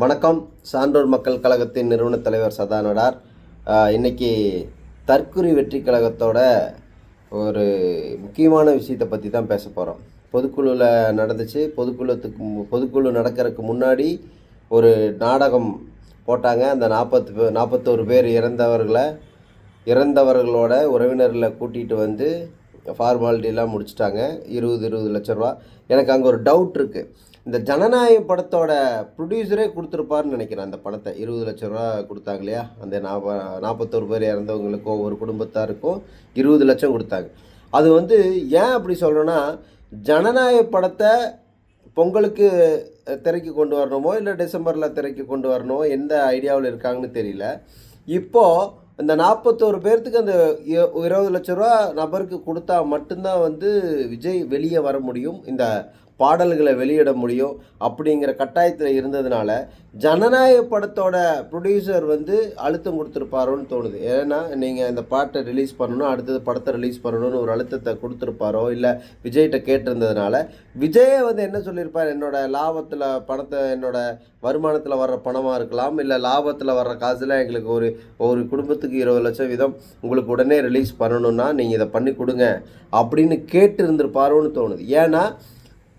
வணக்கம். சான்றோர் மக்கள் கழகத்தின் நிறுவன தலைவர் சதானடார். இன்றைக்கி தற்குறி வெற்றி கழகத்தோட ஒரு முக்கியமான விஷயத்தை பற்றி தான் பேச போகிறோம் பொதுக்குழுவில் நடந்துச்சு. பொதுக்குழுத்துக்கு பொதுக்குழு நடக்கிறதுக்கு முன்னாடி ஒரு நாடகம் போட்டாங்க. அந்த நாற்பத்து நாற்பத்தோரு பேர் இறந்தவர்களை இறந்தவர்களோட உறவினர்களை கூட்டிகிட்டு வந்து ஃபார்மாலிட்டிலாம் முடிச்சிட்டாங்க. இருபது இருபது லட்ச ரூபா. எனக்கு அங்கே ஒரு டவுட் இருக்குது இந்த ஜனநாயக படத்தோட ப்ரொடியூசரே கொடுத்துருப்பாருன்னு நினைக்கிறேன். அந்த படத்தை இருபது லட்ச ரூபா கொடுத்தாங்க இல்லையா? அந்த நாப்ப நாற்பத்தோரு பேர் இறந்தவங்களுக்கும் ஒரு குடும்பத்தாருக்கும் இருபது லட்சம் கொடுத்தாங்க. அது வந்து ஏன் அப்படி சொல்கிறேன்னா ஜனநாயக படத்தை பொங்கலுக்கு திரைக்கு கொண்டு வரணுமோ இல்லை டிசம்பரில் திரைக்கு கொண்டு வரணுமோ எந்த ஐடியாவில் இருக்காங்கன்னு தெரியல. இப்போது இந்த நாற்பத்தோரு பேர்த்துக்கு அந்த இ- இருபது லட்ச ரூபா நபருக்கு கொடுத்தா மட்டும்தான் வந்து விஜய் வெளியே வர முடியும். இந்த பாடல்களை வெளியிட முடியும் அப்படிங்கிற கட்டாயத்தில் இருந்ததுனால ஜனநாயக படத்தோட ப்ரொடியூசர் வந்து அழுத்தம் கொடுத்துருப்பாரோன்னு தோணுது. ஏன்னா நீங்கள் இந்த பாட்டை ரிலீஸ் பண்ணணும் அடுத்தது படத்தை ரிலீஸ் பண்ணணும்னு ஒரு அழுத்தத்தை கொடுத்துருப்பாரோ இல்லை விஜய்கிட்ட கேட்டிருந்ததுனால விஜயை வந்து என்ன சொல்லியிருப்பார்? என்னோட லாபத்தில் பணத்தை என்னோட வருமானத்தில் வர்ற பணமாக இருக்கலாம் இல்லை லாபத்தில் வர்ற காசில் எங்களுக்கு ஒரு ஒரு குடும்பத்துக்கு இருபது லட்சம் வீதம் உங்களுக்கு உடனே ரிலீஸ் பண்ணணும்னா நீங்கள் இதை பண்ணி கொடுங்க அப்படின்னு கேட்டு இருந்திருப்பாரோன்னு தோணுது. ஏன்னா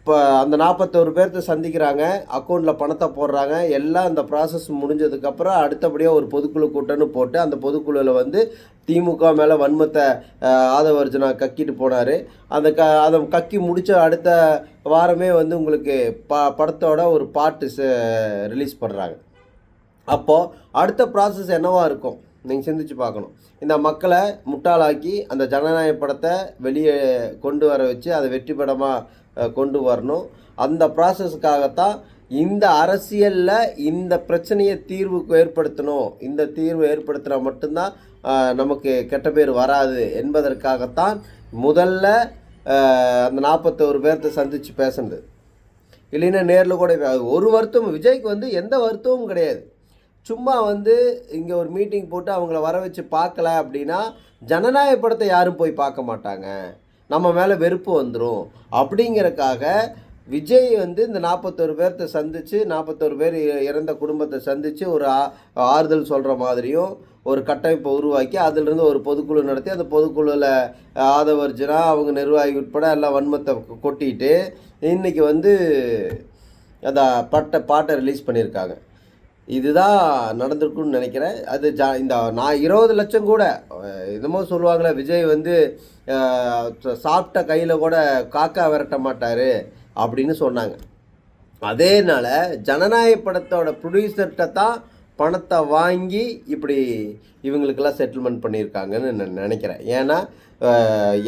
இப்போ அந்த நாற்பத்தோரு பேர்த்த சந்திக்கிறாங்க. அக்கௌண்ட்டில் பணத்தை போடுறாங்க. எல்லாம் அந்த ப்ராசஸ் முடிஞ்சதுக்கப்புறம் அடுத்தபடியாக ஒரு பொதுக்குழு கூட்டம்னு போட்டு அந்த பொதுக்குழுவில் வந்து திமுக மேலே வன்மத்தை ஆதவர்ஜனா கக்கிட்டு போனார். அந்த க அதை கக்கி முடித்த அடுத்த வாரமே வந்து உங்களுக்கு ப படத்தோட ஒரு பாட்டு ரிலீஸ் பண்ணுறாங்க அப்போது அடுத்த ப்ராசஸ் என்னவாக இருக்கும்? நீங்கள் சிந்திச்சு பார்க்கணும். இந்த மக்களை முட்டாளாக்கி அந்த ஜனநாயக படத்தை வெளியே கொண்டு வர வச்சு அதை வெற்றி படமாக கொண்டு வரணும். அந்த ப்ராசஸ்க்காகத்தான் இந்த அரசியலில் இந்த பிரச்சனையை தீர்வுக்கு ஏற்படுத்தணும். இந்த தீர்வு ஏற்படுத்தினா மட்டும்தான் நமக்கு கெட்ட பேர் வராது என்பதற்காகத்தான் முதல்ல அந்த நாற்பத்தோரு பேர்த்த சந்தித்து பேசுனது. இல்லைன்னா நேரில் கூட ஒரு வருத்தம் விஜய்க்கு வந்து எந்த வருத்தமும் கிடையாது. சும்மா வந்து இங்கே ஒரு மீட்டிங் போட்டு அவங்கள வர வச்சு பார்க்கல அப்படின்னா ஜனநாயக படத்தை யாரும் போய் பார்க்க மாட்டாங்க. நம்ம மேலே வெறுப்பு வந்துடும் அப்படிங்கறக்காக விஜய் வந்து இந்த நாற்பத்தோரு பேர்த்த சந்தித்து நாற்பத்தோரு பேர் இ- இறந்த குடும்பத்தை சந்தித்து ஒரு ஆறுதல் சொல்கிற மாதிரியும் ஒரு கட்டமைப்பை உருவாக்கி அதிலிருந்து ஒரு பொதுக்குழு நடத்தி அந்த பொதுக்குழுவில் ஆதவர்ஜனா அவங்க நிர்வாகி உட்பட எல்லாம் வன்மத்தை கொட்டிட்டு இன்னைக்கு வந்து அந்த பட்ட பாட்டை ரிலீஸ் பண்ணியிருக்காங்க. இதுதான் நடந்திருக்குன்னு நினைக்கிறேன். அது ஜா இந்த நான் இருபது லட்சம் கூட அஹ், என்னமோ சொல்லுவாங்களே விஜய் வந்து ச- சாப்பிட்ட கையில் கூட காக்கா விரட்ட மாட்டார் அப்படின்னு சொன்னாங்க. அதேனால ஜனநாயக படத்தோட ப்ரொடியூசர்கிட்ட தான் பணத்தை வாங்கி இப்படி இவங்களுக்கெல்லாம் செட்டில்மெண்ட் பண்ணியிருக்காங்கன்னு நான் நினைக்கிறேன். ஏன்னா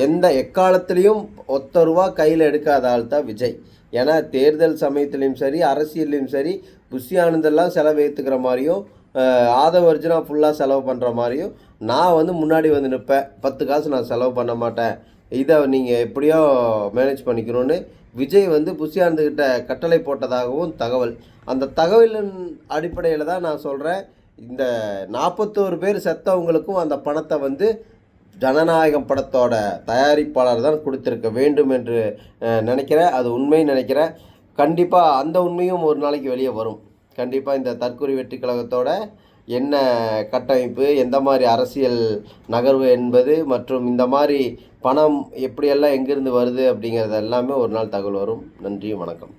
எந்த எக்காலத்துலேயும் ஒத்த ரூபா கையில் எடுக்காத ஆள் தான் விஜய். ஏன்னா தேர்தல் சமயத்துலேயும் சரி அரசியல்லையும் சரி புஷி ஆனந்தெல்லாம் செலவு ஏற்றுக்கிற மாதிரியும் அஹ், ஃபுல்லாக செலவு பண்ணுற மாதிரியும் நான் வந்து முன்னாடி வந்து நிற்பேன் பத்து காசு நான் செலவு பண்ண மாட்டேன். இதை நீங்கள் எப்படியோ மேனேஜ் பண்ணிக்கணும்னு விஜய் வந்து புஷியானந்துக்கிட்ட கட்டளை போட்டதாகவும் தகவல். அந்த தகவலின் அடிப்படையில் தான் நான் சொல்கிறேன் இந்த நாற்பத்தோரு பேர் செத்தவங்களுக்கும் அந்த பணத்தை வந்து ஜனநாயகம் படத்தோட தயாரிப்பாளர் தான் கொடுத்துருக்க வேண்டும் என்று நினைக்கிறேன். அது உண்மை நினைக்கிறேன். கண்டிப்பாக அந்த உண்மையும் ஒரு நாளைக்கு வெளியே வரும். கண்டிப்பாக இந்த தற்கொலை வெற்றி கழகத்தோட என்ன கட்டமைப்பு எந்த மாதிரி அரசியல் நகர்வு என்பது மற்றும் இந்த மாதிரி பணம் எப்படியெல்லாம் எங்கேருந்து வருது அப்படிங்கிறது எல்லாமே ஒரு நாள் தகவல் வரும். நன்றி வணக்கம்.